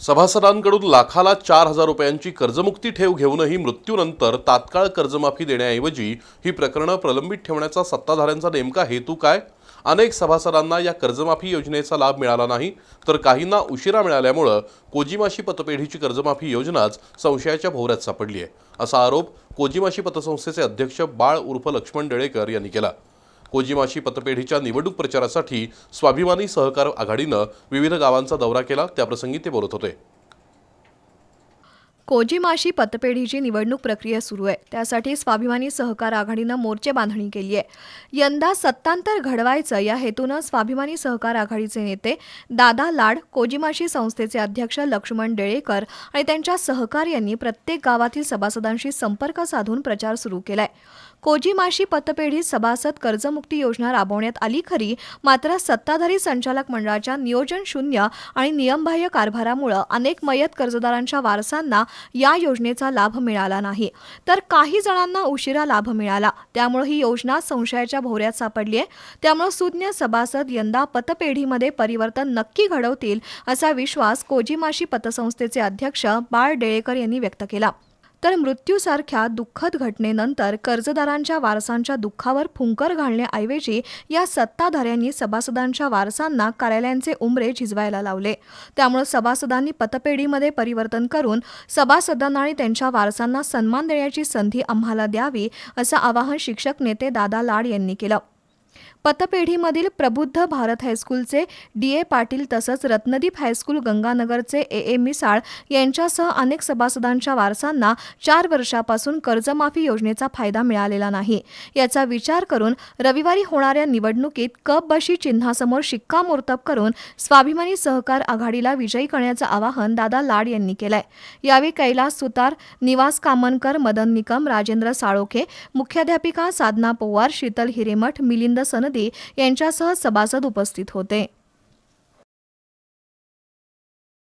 सभासदांकडून लाखाला चार हजार रुपयांची कर्जमुक्ती ठेव घेऊनही मृत्यूनंतर तात्काळ कर्जमाफी देण्याऐवजी ही प्रकरणं प्रलंबित ठेवण्याचा सत्ताधाऱ्यांचा नेमका हेतू काय? अनेक सभासदांना या कर्जमाफी योजनेचा लाभ मिळाला नाही तर काहींना उशिरा मिळाल्यामुळं कोजिमाशी पतपेढीची कर्जमाफी योजनाच संशयाच्या भोवऱ्यात सापडली आहे असा आरोप कोजिमाशी पतसंस्थेचे अध्यक्ष बाळ उर्फ लक्ष्मण डेळेकर यांनी केला. कोजिमाशी पतपेढीच्या निवडणूक प्रचारासाठी स्वाभिमानी सहकार आघाडीनं विविध गावांचा दौरा केला. त्याप्रसंगी ते बोलत होते. कोजिमाशी पतपेढीची निवडणूक प्रक्रिया सुरू आहे. त्यासाठी स्वाभिमानी सहकार आघाडीनं मोर्चे बांधणी केली आहे. यंदा सत्तांतर घडवायचं या हेतूनं स्वाभिमानी सहकार आघाडीचे नेते दादा लाड कोजिमाशी संस्थेचे अध्यक्ष लक्ष्मण डेळेकर आणि त्यांच्या सहकार्यांनी प्रत्येक गावातील सभासदांशी संपर्क साधून प्रचार सुरू केलाय. कोजीमाशी पतपेढीत सभासद कर्जमुक्ती योजना राबवण्यात आली खरी मात्र सत्ताधारी संचालक मंडळाच्या नियोजन शून्य आणि नियमबाह्य कारभारामुळं अनेक मयत कर्जदारांच्या वारसांना या योजनेचा लाभ मिळाला नाही. तर काही जणांना उशिरा लाभ मिळाला. त्यामुळे ही योजना संशयाच्या भोवऱ्यात सापडली आहे त्यामुळे सुज्ञ सभासद यंदा पतपेढीमध्ये परिवर्तन नक्की घडवतील असा विश्वास कोजीमाशी पतसंस्थेचे अध्यक्ष बाळ डेळेकर यांनी व्यक्त केला. तर मृत्यूसारख्या दुःखद घटनेनंतर कर्जदारांच्या वारसांच्या दुःखावर फुंकर घालण्याऐवजी या सत्ताधाऱ्यांनी सभासदांच्या वारसांना कार्यालयांचे उंबरे झिजवायला लावले. त्यामुळे सभासदांनी पतपेढीमध्ये परिवर्तन करून सभासदांना आणि त्यांच्या वारसांना सन्मान देण्याची संधी आम्हाला द्यावी असं आवाहन शिक्षक नेते दादा लाड यांनी केलं. पतपेढीमधील प्रबुद्ध भारत हायस्कूलचे डी ए पाटील तसंच रत्नदीप हायस्कूल गंगानगरचे ए ए मिसाळ यांच्यासह अनेक सभासदांच्या वारसांना चार वर्षापासून कर्जमाफी योजनेचा फायदा मिळालेला नाही. याचा विचार करून रविवारी होणाऱ्या निवडणुकीत कप बशी चिन्हासमोर शिक्कामोर्तब करून स्वाभिमानी सहकार आघाडीला विजयी करण्याचं आवाहन दादा लाड यांनी केलंय. यावेळी कैलास सुतार निवास कामनकर मदन निकम राजेंद्र साळोखे मुख्याध्यापिका साधना पोवार शीतल हिरेमठ मिलिंद सनदे यांच्यासह सभासद उपस्थित होते.